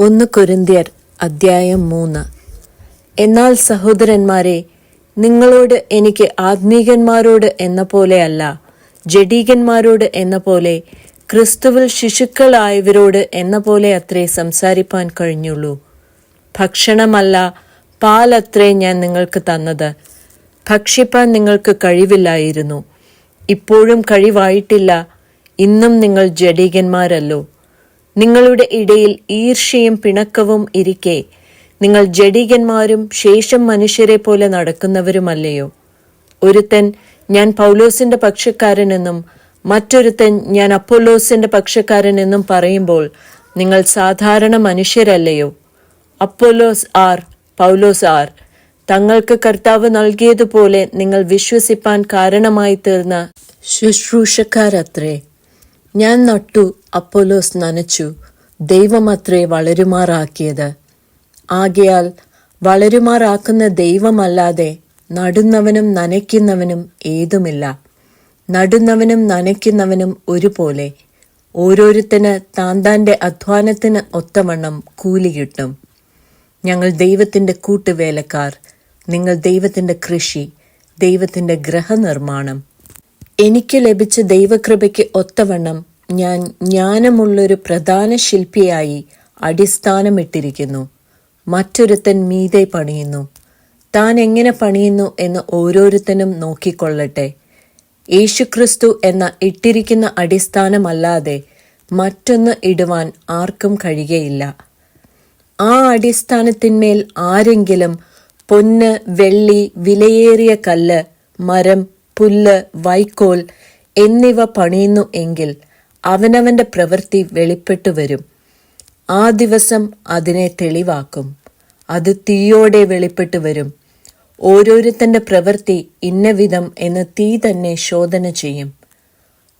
ഒന്ന് കൊരിന്ത്യർ അദ്ധ്യായം മൂന്ന്. എന്നാൽ സഹോദരന്മാരെ നിങ്ങളോട് എനിക്ക് ആത്മീകന്മാരോട് എന്ന പോലെയല്ല ജഡീകന്മാരോട് എന്ന പോലെ ക്രിസ്തുവിൽ ശിശുക്കളായവരോട് എന്ന പോലെ അത്രേ സംസാരിപ്പാൻ കഴിഞ്ഞുള്ളൂ. ഭക്ഷണമല്ല പാലത്രേ ഞാൻ നിങ്ങൾക്ക് തന്നത്. ഭക്ഷിപ്പാൻ നിങ്ങൾക്ക് കഴിവില്ലായിരുന്നു. ഇപ്പോഴും കഴിവായിട്ടില്ല. ഇന്നും നിങ്ങൾ ജഡീകന്മാരല്ലോ. നിങ്ങളുടെ ഇടയിൽ ഈർഷ്യയും പിണക്കവും ഇരിക്കെ. നിങ്ങൾ ജഡികന്മാരും ശേഷം മനുഷ്യരെ പോലെ നടക്കുന്നവരുമല്ലയോ? ഒരുത്തൻ ഞാൻ പൗലോസിന്റെ പക്ഷക്കാരനെന്നും മറ്റൊരുത്തൻ ഞാൻ അപ്പോലോസിന്റെ പക്ഷക്കാരനെന്നും പറയുമ്പോൾ നിങ്ങൾ സാധാരണ മനുഷ്യരല്ലയോ? അപ്പോലോസ് ആർ പൗലോസ് ആർ. തങ്ങൾക്ക് കർത്താവ് നൽകിയതുപോലെ നിങ്ങൾ വിശ്വസിപ്പാൻ കാരണമായി തീർന്ന ശുശ്രൂഷക്കാരത്രേ. ഞാൻ നട്ടു അപ്പോലോസ് നനച്ചു ദൈവമത്രേ വളരുമാറാക്കിയത്. ആകയാൽ വളരുമാറാക്കുന്ന ദൈവമല്ലാതെ നടുന്നവനും നനയ്ക്കുന്നവനും ഏതുമില്ല. നടുന്നവനും നനയ്ക്കുന്നവനും ഒരുപോലെ. ഓരോരുത്തന് താന്താന്റെ അധ്വാനത്തിന് ഒത്തവണ്ണം കൂലി കിട്ടും. ഞങ്ങൾ ദൈവത്തിന്റെ കൂട്ടുവേലക്കാർ നിങ്ങൾ ദൈവത്തിന്റെ കൃഷി ദൈവത്തിന്റെ ഗ്രഹനിർമ്മാണം. എനിക്ക് ലഭിച്ച ദൈവകൃപയ്ക്ക് ഒത്തവണ്ണം ഞാൻ ജ്ഞാനമുള്ളൊരു പ്രധാന ശില്പിയായി അടിസ്ഥാനമിട്ടിരിക്കുന്നു. മറ്റൊരുത്തൻ മീതെ പണിയുന്നു. താൻ എങ്ങനെ പണിയുന്നു എന്ന് ഓരോരുത്തനും നോക്കിക്കൊള്ളട്ടെ. യേശുക്രിസ്തു എന്ന ഇട്ടിരിക്കുന്ന അടിസ്ഥാനമല്ലാതെ മറ്റൊന്ന് ഇടുവാൻ ആർക്കും കഴിയുകയില്ല. ആ അടിസ്ഥാനത്തിന്മേൽ ആരെങ്കിലും പൊന്ന് വെള്ളി വിലയേറിയ കല്ല് മരം പുല്ല് വൈക്കോൽ എന്നിവ പണിയുന്നു എങ്കിൽ അവനവന്റെ പ്രവൃത്തി വെളിപ്പെട്ടു വരും. ആ ദിവസം അതിനെ തെളിവാക്കും. അത് തീയോടെ വെളിപ്പെട്ടു വരും. ഓരോരുത്തന്റെ പ്രവൃത്തി ഇന്നവിധം എന്ന് തീ തന്നെ ശോധന ചെയ്യും.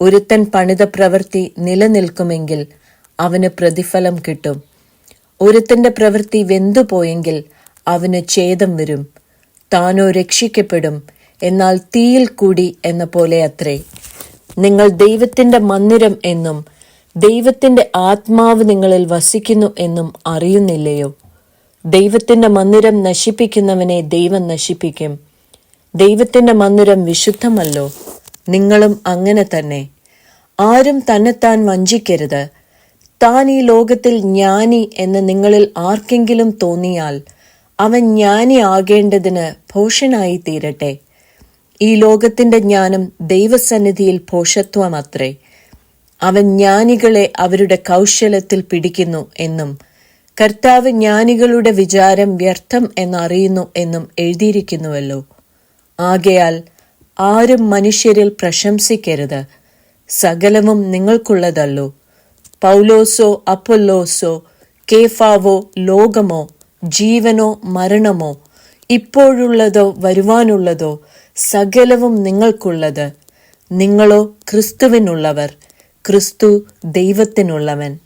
ഒരുത്തൻ പണിത പ്രവൃത്തി നിലനിൽക്കുമെങ്കിൽ അവന് പ്രതിഫലം കിട്ടും. ഒരുത്തന്റെ പ്രവൃത്തി വെന്തുപോയെങ്കിൽ അവന് ഛേദം വരും. താനോ രക്ഷിക്കപ്പെടും. എന്നാൽ തീയിൽ കൂടി എന്ന പോലെ അത്രേ. നിങ്ങൾ ദൈവത്തിന്റെ മന്ദിരം എന്നും ദൈവത്തിന്റെ ആത്മാവ് നിങ്ങളിൽ വസിക്കുന്നു എന്നും അറിയുന്നില്ലയോ? ദൈവത്തിന്റെ മന്ദിരം നശിപ്പിക്കുന്നവനെ ദൈവം നശിപ്പിക്കും. ദൈവത്തിന്റെ മന്ദിരം വിശുദ്ധമല്ലോ. നിങ്ങളും അങ്ങനെ തന്നെ. ആരും തന്നെത്താൻ വഞ്ചിക്കരുത്. താൻ ഈ ലോകത്തിൽ ജ്ഞാനി എന്ന് നിങ്ങളിൽ ആർക്കെങ്കിലും തോന്നിയാൽ അവൻ ജ്ഞാനി ആകേണ്ടതിന് ഭോഷനായി തീരട്ടെ ഈ ലോകത്തിന്റെ ജ്ഞാനം ദൈവസന്നിധിയിൽ ഭോഷത്വമത്രേ അവൻ ജ്ഞാനികളെ അവരുടെ കൗശലത്തിൽ പിടിക്കുന്നു എന്നും കർത്താവ് ജ്ഞാനികളുടെ വിചാരം വ്യർത്ഥം എന്നറിയുന്നു എന്നും എഴുതിയിരിക്കുന്നുവല്ലോ. ആകയാൽ ആരും മനുഷ്യരിൽ പ്രശംസിക്കരുത്. സകലവും നിങ്ങൾക്കുള്ളതല്ലോ. പൗലോസോ അപ്പൊല്ലോസോ കേഫാവോ ലോകമോ ജീവനോ മരണമോ ഇപ്പോഴുള്ളതോ വരുവാനുള്ളതോ സകലവും നിങ്ങൾക്കുള്ളത്. നിങ്ങളോ ക്രിസ്തുവിനുള്ളവർ. ക്രിസ്തു ദൈവത്തിനുള്ളവൻ.